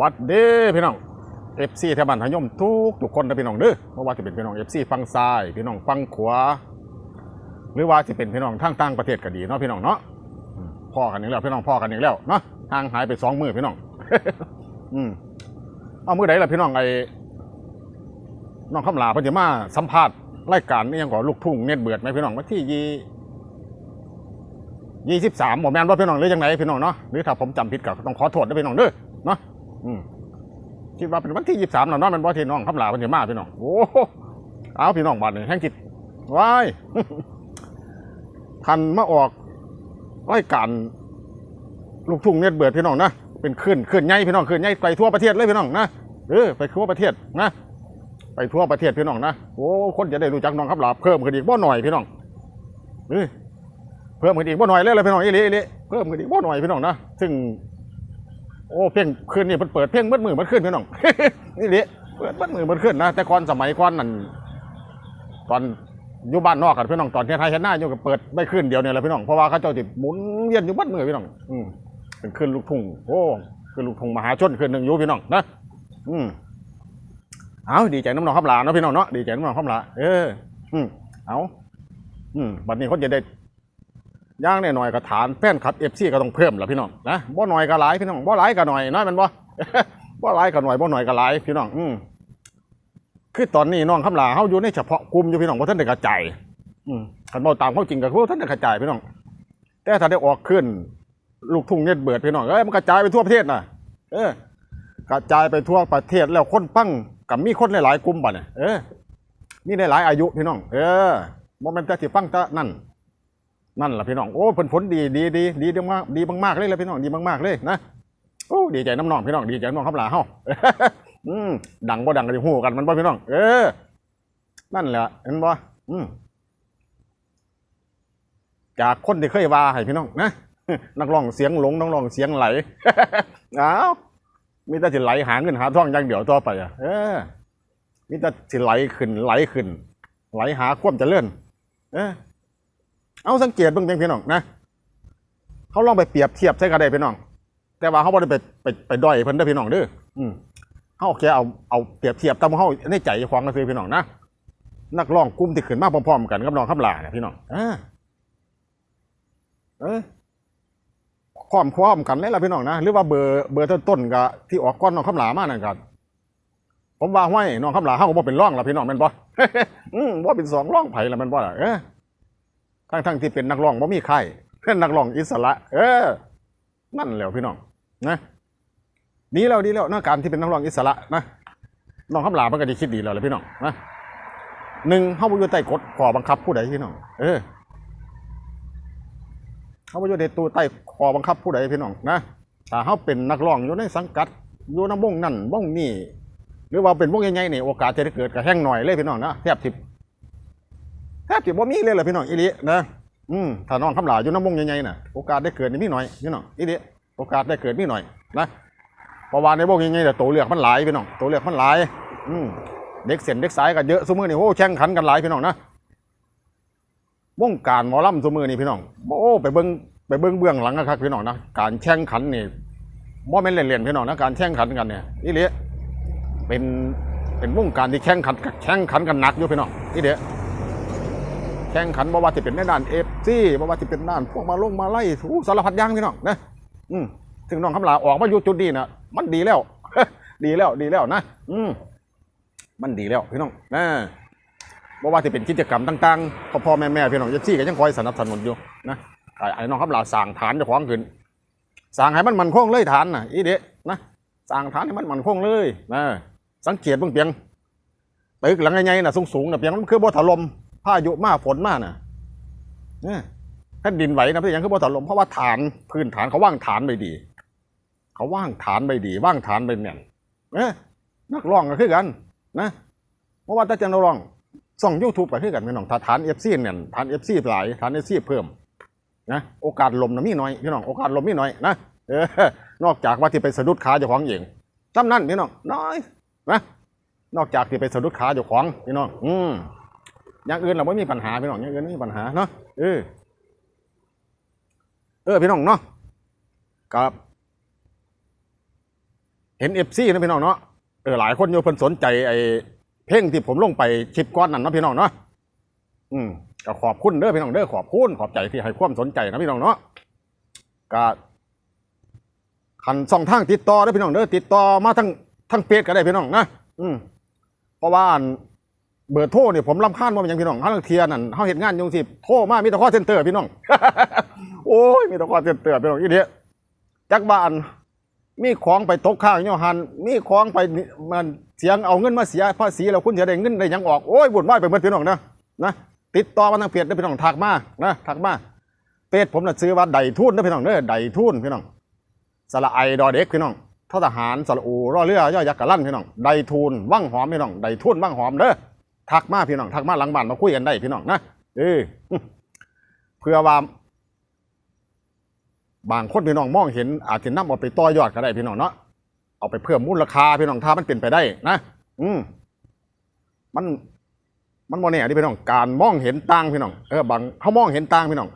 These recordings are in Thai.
วัสดีพี่น้องเอฟซีแถวบ้านทายมทุกทุกคนนะพี่น้องเด้อไม่ว่าจะเป็นพี่น้องเอฟซีฝั่งซ้ายพี่น้องฝั่งขวาหรือว่าจะเป็นพี่น้องทางต่างประเทศก็ดีเนาะพี่น้องเนาะพ่อกันอีกแล้วพี่น้องพ่อกันอีกแล้วเนาะห่างหายไปสองมือพี่น้อง อืมเอามือไหนล่ะพี่น้องไอ้น้องคำลาเพิ่นจะมาสัมภาษณ์รายการนี่ยังก่อลูกทุ่งเน็ตเบือดไหมพี่น้องวันที่ยี่ยี่สิบสามหมอแมนว่าพี่น้องหรือยังไงพี่น้องเนาะหรือถ้าผมจำผิดก็ต้องขอโทษด้วยพี่น้องเด้อเนาะ อืมคิดว่าเป็นวันที่ยี่สามแล้วเนาะแมันว่าที่น้องคำลาเพิ่นจะมาพี่น้อง โอ้โหเอาพี่น้องบัดนี้แห้งจิตว้ายทันมาออกรายการลูกทุ่งเน็ตเบือดพี่น้องนะ เป็นขึ้นขึ้นใหญ่พี่น้องขึ้นใหญ่ไปทั่วประเทศเลยพี่น้องนะเออไปทั่วประเทศนะ ไปทั่วประเทศพี่น้องนะ โอ้คนจะได้รู้จักน้องครับหลาเพิ่มขึ้นอีกบ่หน่อยพี่น้องเอ้ยเพิ่มขึ้นอีกบ่หน่อยเลยเลยพี่น้องอีหลีอีหลีเพิ่มขึ้นอีกบ่หน่อยพี่น้องนะ ซึ่ง โอ้เพลงคืนนี่มันเปิดเพลงเบิดมือเบิดขึ้นพี่น้องนี่ดิเปิดเบิดมือเบิดขึ้นนะแต่ก่อนสมัยก่อนนั่นตอนอยู่บ้านนอกกันพี่น้องตอนเที่ยไทยเที่ยหน้าอยู่กับเปิดไม่ขึ้นเดียวเนี่ยแหละพี่น้องเพราะว่าเขาเจ้าติดหมุนเวียนอยู่เบิดมือพี่น้อง อืมเป็นขึ้นลูกทุ่งโอ้ขึ้นลูกทุ่งมหาชนขึ้นหนึ่งอยู่พี่น้องนะอืมเอาดีใจน้ำนองข้ามลาเนาะพี่น้องเนาะดีใจน้ำนองข้ามลาเออ อืมเอาอืมบัดนี้เขาจะได้ ย่างน่หน่อยกระฐานแฟนคลับเอฟซีก็ต้องเพิ่มละพี่น้องนะบ่หน่อยก็หลายพี่น้องบ่หลายก็หน่อยน้อยมันบ่บ่หลายก็หน่อยบ่หน่อยก็หลายพี่น้องอืมคือตอนนี้น้องข้ามลาเขาอยู่ในเฉพาะกลุ่มอยู่พี่น้องเพราะท่านได้กระจายอืมคันบ่ตามเขาจริงก็คือท่านได้กระจายพี่น้อง แต่ถ้าได้ออกขึ้น ลูกทุ่งเน็ตเบิดพี่น้องเอ้ยมันกระจายไปทั่วประเทศน่ะ เออ กระจายไปทั่วประเทศแล้วคนปั้งกับมีคนหลายๆกลุ่มบ่เนี่ยเออมีหลายอายุพี่น้อง เออบ่แมันจะสิฟังแต่นั่น นั่นแหละพี่น้องโอ้ผลผลดีดีดีดีดีมากดีมากๆเลยละพี่น้องดีมากๆเลยนะโอ้ดีใจน้ำน้องพี่น้องดีใจน้องคำลาเฮาอืมดังบ่ดังก็สิฮู้กันมันบ่พี่น้อง เออ นั่นแหละเห็นบ่อืมจากคนที่เคยว่าให้พี่น้องนะนักร้องเสียงหลงนักร้องเสียงไหลอ้าวมีแต่สิไหลหาเงินหาทองอย่างเดียวต่อไปอะเออมีแต่สิไหลขึ้นไหลขึ้น ไหลหาความเจริญเออ เอาสังเกตเบิ่งเพียงพี่น้องนะเขาลองไปเปรียบเทียบใช้กันได้พี่น้อง แต่ว่าเขาบ่ได้ไปไปไปด้อยเพิ่นเด้อพี่น้องเด้ออืมเขาแค่เอาเอาเปรียบเทียบตามเขาในใจของกันคือพี่น้องนะนักร้องกลุ่มที่ขึ้นมาพร้อมๆกันกับน้องคำลาเนี่ยพี่น้องเออเออความความกันเลยล่ะพี่น้องนะหรือว่าเบอร์เบอร์ต้นๆกับที่ออกก้อนน้องคำหลามานั่นครับผมว่าห้อยน้องคำหลาเขาก็บ่เป็นร่องล่ะพี่น้องแม่นบ่ อืมว่าเป็นสองร่องไผ่ละแม่นบ่ล่ะเออ ทั้งทั้งๆที่เป็นนักร้องบ่มีใครเป็นนักร้องอิสระ เออ นั่นแล้วพี่น้องนะดีแล้วดีแล้วนะการที่เป็นนักร้องอิสระนะน้องคำหลามันก็จะคิดดีแล้วล่ะพี่น้องนะหนึ่งเฮาบ่อยู่ใต้กฎข้อบังคับผู้ใดพี่น้อง เออเขาบ่อยู่ในตู้ใต้คอบังคับผู้ใดพี่น้องนะถ้าเขาเป็นนักร้องอยู่ในสังกัดอยู่ในวงนั่นวงนี่หรือว่าเป็นวงใหญ่ๆนี่โอกาสจะได้เกิดกับแห้งหน่อยเลยพี่น้องนะแทบสิบ แทบสิบ่มีเลยเหรอพี่น้องอีหลีนะอืมถ้าน้องคำหลาอยู่ในวงใหญ่ๆน่ะโอกาสได้เกิดนี่มีหน่อยพี่น้องอีหลีโอกาสได้เกิดมีหน่อยนะเพราะว่าในวงใหญ่ๆแต่ตัวเลือกมันหลายพี่น้องตัวเลือกมันหลายอืมเด็กเส้นเด็กสายก็เยอะสมือนี่โอ้แข่งขันกันหลายพี่น้องนะวงการหมอลำสมมือนี่พี่น้องโอ้ไปเบิ่งไปเบื้องเบื้องหลังนะครับพี่น้องนะการแข่งขันนี่บ่แม่นเล่นๆพี่น้องนะการแข่งขันกันเนี่ยนี่เละเป็นเป็นวงการที่แข่งขันแข่งขันกันหนักอยู่พี่น้องนี่เดะแข่งขันบ่ว่าจะเป็นในด้านเอฟซีบ่ว่าจะเป็นด้าน พวกมาลงมาไล่ถูสารพัดอย่างพี่น้องนะอืมถึงน้องคำลาออกมาอยู่จุดนี้นะมันดีแล้ว ดีแล้วดีแล้วนะอืมมันดีแล้วพี่น้องนะบ่ว่าจะเป็นกิจกรรมต่างๆพ่อพ่อแม่แม่พี่น้องเอฟซีก็ยังคอยสนับสนุนอยู่นะไอ้น้องครับเราสั่งฐานจะของขึ้นสั่งให้มันมันคงเลยฐานนะอีเดะนะสั่งฐานให้มันมันคงเลยนะสังเกตเบิ่งเปียงตึกหลังใหญ่ๆนะสูงๆนะเปียงมันคือบ่ถล่ม พายุมากฝนมากนะเนี่ยแผ่นดินไหวนะเปียงคือบ่ถล่มเพราะว่าฐานพื้นฐานเขาว่างฐานไปดี เขาว่างฐานไปดี ว่างฐานไปเนี่ยเอ๊ะนักร้องก็คือกันนะเพราะว่าถ้าจะนักร้องส่องยูทูบก็คือกันพี่น้องฐานเอฟซีเนี่ยฐานเอฟซีหลายฐานเอฟซีเพิ่มนะโอกาสลมนะมีน้อยพี่น้องโอกาสลมมีน้อยนะเออนอกจากว่าที่ไปสะดุดขาเจ้าของเองจำนั่นพี่น้องน้อยนะนอกจากที่ไปสะดุดขาเจ้าของพี่น้อง อืม อย่างอื่นเราไม่มีปัญหาพี่น้องอย่างอื่นไม่มีปัญหาเนาะเออเออพี่น้องเนาะกับเห็นเอฟซีนะพี่น้องเนาะเออหลายคนโยเพิ่นสนใจไอ้เพลงที่ผมลงไปคลิปก้อนนั่นนะพี่น้องเนาะอืมก็ขอบคุณเด้อพี่น้องเด้อขอบคุณขอบใจที่ให้ความสนใจนะพี่น้องเนาะก็คันช่องทางติดต่อเด้อพี่น้องเด้อติดต่อมาทั้งทั้งเพจก็ได้พี่น้องนะอืมเพราะว่าอัน เบอร์โทรเนี่ยผมรำคาญว่ามันยังพี่น้องเฮาลังเทียนั่นเฮาเฮ็ดงานยงสิโทรมามีแต่คอเซ็นเตอร์พี่น้อง โอ้ยมีแต่คอเซ็นเตอร์พี่น้องอีเดียจักบ้านมีของไปตกข้างโยหันมีของไปมันเสียงเอาเงินมาเสียภาษีแล้วคุณจะได้เงินได้ยังออกโอ้ยบุญไหวไปหมดพี่น้องนะนะติดต่อมาทางเพจได้พี่น้องทักมานะทักมาเพจผมน่ะซื้อว่าไดทุนนะพี่น้องเด้อไดทุนพี่น้องสระไอดอเด็กพี่น้องทหารสระอูรอเรือย่อยักษ์กะลั่นพี่น้องไดทุนว่างหอมพี่น้องไดทุนว่างหอมเด้อ ทักมาพี่น้องทักมาหลังบ้านมาคุยกันได้พี่น้องนะเออเพื่อว่าบางคนพี่น้องมองเห็นอาจจะนำเอาไปต่อยอดก็ได้พี่น้องเนาะเอาไปเพิ่มมูลค่าพี่น้องถ้ามันเป็นไปได้นะอืมมัน มันโมเนี่ยที่พี่น้องการมองเห็นต่างพี่น้องเออบางเขามองเห็นต่างพี่น้อง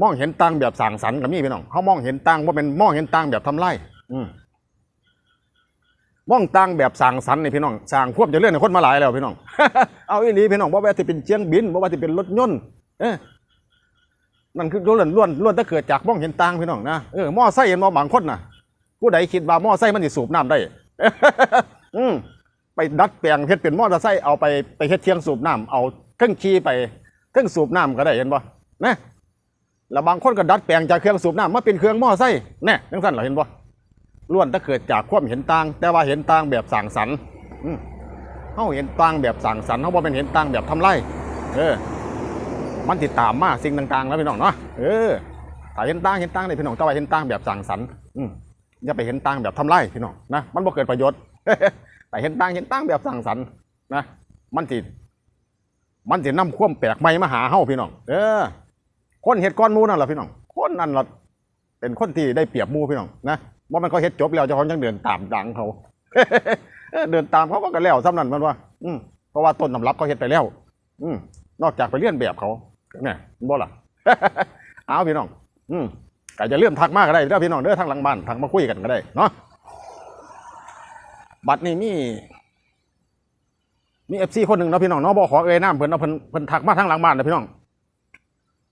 มองเห็นต่างแบบสั่งสรรค์กับมีพี่น้องเขามองเห็นต่างว่าเป็นมองเห็นต่างแบบทำไรอืม มองต่างแบบสั่งสรรค์นี่พี่น้องสร้างควบจะเลื่อนให้คนมาหลายแล้วพี่น้อง เอาอีหลีพี่น้องว่าว่าจะเป็นเชียงบินว่าว่าจะเป็นรถยนต์เออนั่นคือล้วนล้วนล้วนถ้าเกิดจากมองเห็นต่างพี่น้องนะเออหม้อไส้เห็นมอบางคนนะผู้ใดคิดว่าหม้อไส้มันสิสูบน้ำได้ อืมไปดัดแปลงเฮ็ดเป็นมอเตอร์ไซค์เอาไปไปเฮ็ดเทียงสูบน้ำเอาเครื่องขี่ไปเครื่องสูบน้ำก็ได้เห็นบ่นะแล้วบางคนก็ดัดแปลงจากเครื่องสูบน้ำมาเป็นเครื่องมอเตอไซค์แน่จังซั่นเหรอเห็นบ่ ล้วนถ้าเกิดจากความเห็นต่าง แต่ว่าเห็นต่างแบบสร้างสรรค์เฮาเห็นต่างแบบสร้างสรรค์เฮาบ่เป็นเห็นต่างแบบทำไรเออ มันติดตามมาสิ่งต่างๆ แล้วพี่น้องเนาะเออถ้าเห็นต่างเห็นต่างเลยพี่น้องต้องไปเห็นต่างแบบสั่งสรรค์อย่าไปเห็นต่างแบบทำไรพี่น้องนะมันบ่เกิดประโยชน์แต่เห็นต่างเห็นต่างแบบสั่งสรรค์นะมันสิดมันสินำความแปลกใหม่มาหาเฮาพี่น้อง เออ คนเฮ็ดก้อนมูนั่นแหละพี่น้อง คนนั่นแหละเป็นคนที่ได้เปรียบมูพี่น้องนะ ว่ามันเขาเฮ็ดจบแล้วเจ้าของยังเดินตามดังเขา เดินตามเขาก็แล้วซ้ำนั่นมันว่า อืมเพราะว่าต้นตำรับเขาเฮ็ดไปแล้ว อืมนอกจากไปเลียนแบบเขาเนี่ยบ่ล่ะเอาพี่น้อง อืมก็จะเลื่อมทักมากก็ได้เด้อพี่น้องเด้อทางหลังบ้านทักมาคุยกันก็ได้เนาะบัตรนี้มีมีเอฟซีคนหนึ่งเนาะพี่น้องเนาะบอกขอเอ่ยน้ำเพิ่นเนาะเพิ่นเพิ่นทักมาทางหลังบ้านนะพี่น้อง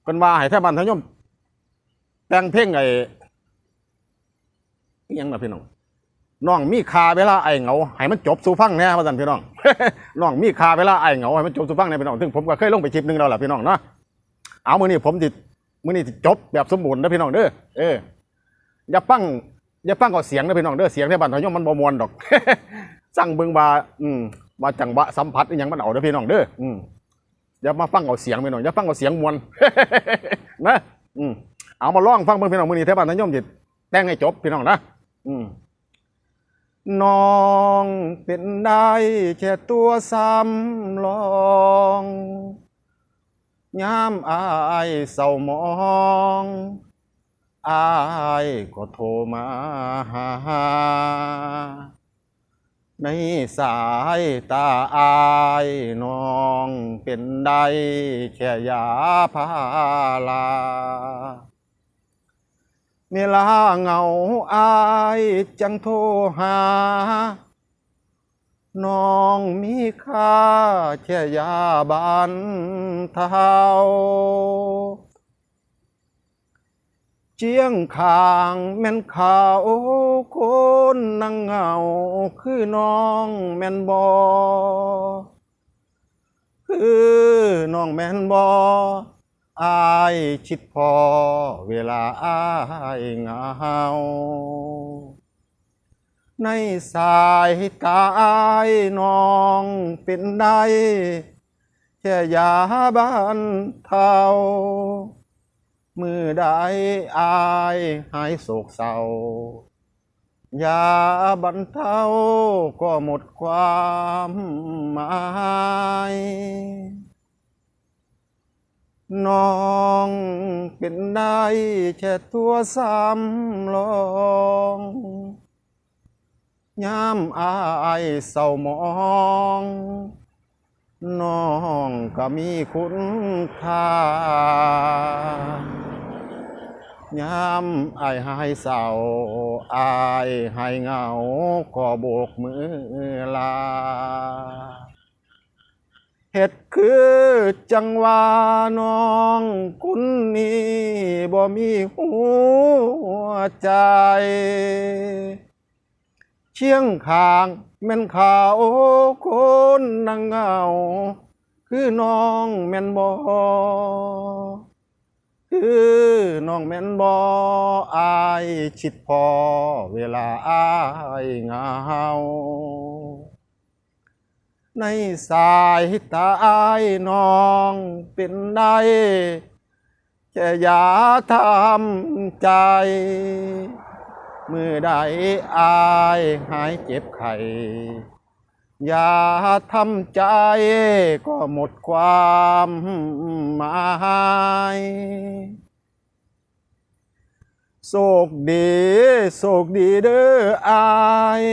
เพิ่นว่าให้แท้บ้านทายมแต่งเพลงไอ้ อิหยังล่ะพี่น้องน้องมีคาเวลาไอเหงาให้มันจบสู่ฟังแน่ว่าซั่นพี่น้องน้องมีคาเวลาไอเหงาให้มันจบสู่ฟังแน่พี่น้องซึ่งผมก็เคยลงไปคลิปหนึงแล้วล่ะพี่น้องเนาะเอามือนี้ผมจิมือนี้สิจบแบบสมบูรณ์นะพี่น้องเด้อเอออย่าฟังอย่าฟังก็เสียงนะพี่น้องเด้อเสียงในบ้านทอยมมันบ่มวนดอกสั่งเบิงว่าอืมว่าจังหวะสัมผัสอหยังมันเอาเด้อพี่น้องเด้ออืมอย่ามาฟังเอาเสียงพี่น้องอย่าฟังเอาเสียงมวนนะอืมเอามาลองฟังเบิ่งพี่น้องมือนี้แถวบ้านทอยมจิตแต่งให้จบพี่น้องนะ น้องเป็นได้แค่ตัวซ้ำลองยามอายเศร้ามองอายก็โทรมาหา ในสายตาอายน้องเป็นได้แค่ยาพาลา เวลาเงาอายจังโทรหา น้องมีค่าแค่ยาบานเทาเจียงคางแม่นขาวคนนั่งเงาคือน้องแม่นบอคือน้องแม่นบอ อายชิดพอ เวลาอายเหงา ในสายตาอายน้องเป็นได้แค่ยาบ้านเทามือใดอายหายโศกเศร้ายาบรรเทาก็หมดความหมาย น้องเป็นได้แค่ตัวซ้ำลองยามอายเศร้ามอง น้องก็มีคุณค่ายามอายหายเศร้าอายหายเหงาก็โบกมือลา เฮ็ดคือจังวาน้องคุณนี่บ่มีหัวใจ เชียงขางแม่นขาวคนนางเหงา คือน้องแม่นบ่คือน้องแม่นบ่อายชิดพอเวลาอายเหงา ในสายตาอายน้องเป็นได้แค่อย่าทำใจ มือใดอายหายเจ็บไข้อย่าทำใจก็หมดความหมายโศกดีโศกดีเด้ออาย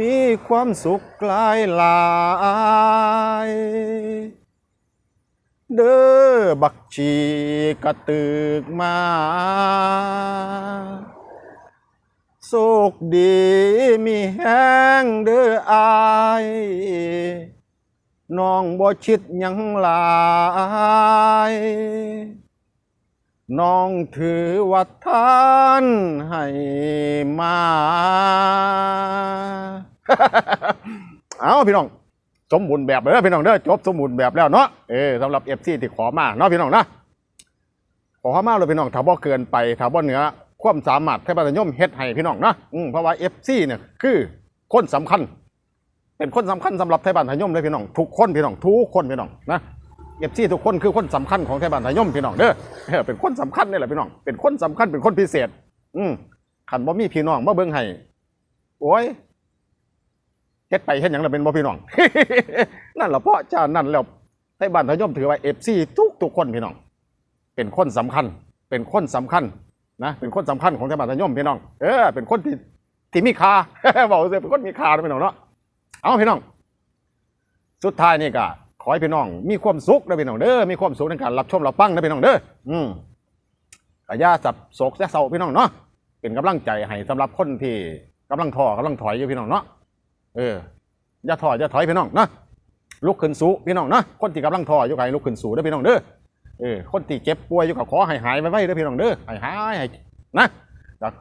มีความสุขกลายหลาย เด้อบักชีกระตึกมาโศกดีมีแห้งเด้ออายน้องบ่ชิดยังหลาย น้องถือว่าท่านให้มา เอาพี่น้อง สมบูรณ์แบบเลยพี่น้องเด้อจบสมบูรณ์แบบแล้วเนาะเออสำหรับเอฟซีที่ขอมาเนาะพี่น้องนะขอมาเลยพี่น้องถ้าบ่เกินไปถ้าบ่เหนือความสามารถแค่บัตรยมเฮ็ดให้พี่น้องนะอืมเพราะว่าเอฟซีเนี่ยคือคนสำคัญ เป็นคนสำคัญสำหรับไทยบ้านไทยยมเลยพี่น้องทุกคนพี่น้องทุกคนพี่น้องนะ อฟซีทุกคนคือคนสำคัญของไทยบ้านไทยยมพี่น้องเด้อเป็นคนสำคัญนี่แหละพี่น้อง เป็นคนสำคัญเป็นคนพิเศษ อืมขันบ่มีพี่น้องมาเบิ่งให้โอ้ยเฮ็ดไปเฮ็ดหยังล่ะเป็นบ่พี่น้อง นั่นแหละเพราะจ้านั่นแล้วไทยบ้านไทยยมถือว่าเอฟซีทุกทุกคนพี่น้อง เป็นคนสำคัญ เป็นคนสำคัญนะเป็นคนสำคัญของไทยบ้านไทยยมพี่น้องเออเป็นคนที่ที่มีค่าบอกเลยเป็นคนมีค่านะพี่น้องเนาะเอาพี่น้อง สุดท้ายนี่ก็ ขอให้พี่น้อง มีความสุขนะพี่น้องเด้อมีความสุขในการรับชมรับฟังนะพี่น้องเด้ออืมกะย่าสับโศกแซะเศร้าพี่น้องเนาะเป็นกำลังใจให้สำหรับคนที่กำลังท้อกำลังถอยอยู่พี่น้องเนาะเอออย่าถอยอย่าถอยพี่น้องเนาะลุกขึ้นสู้พี่น้องเนาะคนที่กำลังท้ออยู่ไกลุกขึ้นสู้เด้อพี่น้องเด้อเออคนที่เจ็บป่วยอยู่ก็ขอให้หายไวๆเด้อพี่น้องเด้อให้หายให้นะ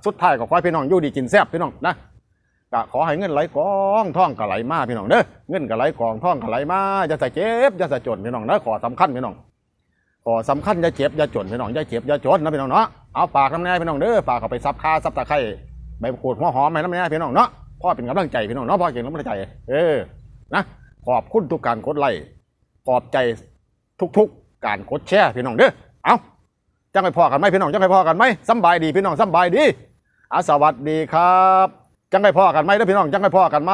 สุดท้ายก็ขอให้พี่น้องอยู่ดีกินแซ่บพี่น้องนะ ก็ขอให้เงินไหลกองท่องก็ไหลมาพี่น้องเด้อเงินก็ไหลกองท่องก็ไหลมาอย่าใส่เจ็บอย่าใส่จนพี่น้องนะขอสำคัญพี่น้องขอสำคัญอย่าเจ็บอย่าจนพี่น้องอย่าเจ็บอย่าจนนะพี่น้องเนาะเอาปากน้ำแน่พี่น้องเด้อปากเขาไปซับคาซับตะไคร้ใบมะกรูดหัวหอมให้น้ำแน่พี่น้องเนาะพ่อเป็นกำลังใจพี่น้องเนาะพ่อเก่งกำลังใจ เออนะขอบคุณทุกการกดไลค์ขอบใจทุกๆ การกดแชร์พี่น้องเด้อเอาจังไปพอกันไหมพี่น้องจังไปพอกันไหมสบายดีพี่น้องสบายดีอะสวัสดีครับ จังไงพ่อกันไหมเด้อพี่น้องจังไงพ่อกันไหม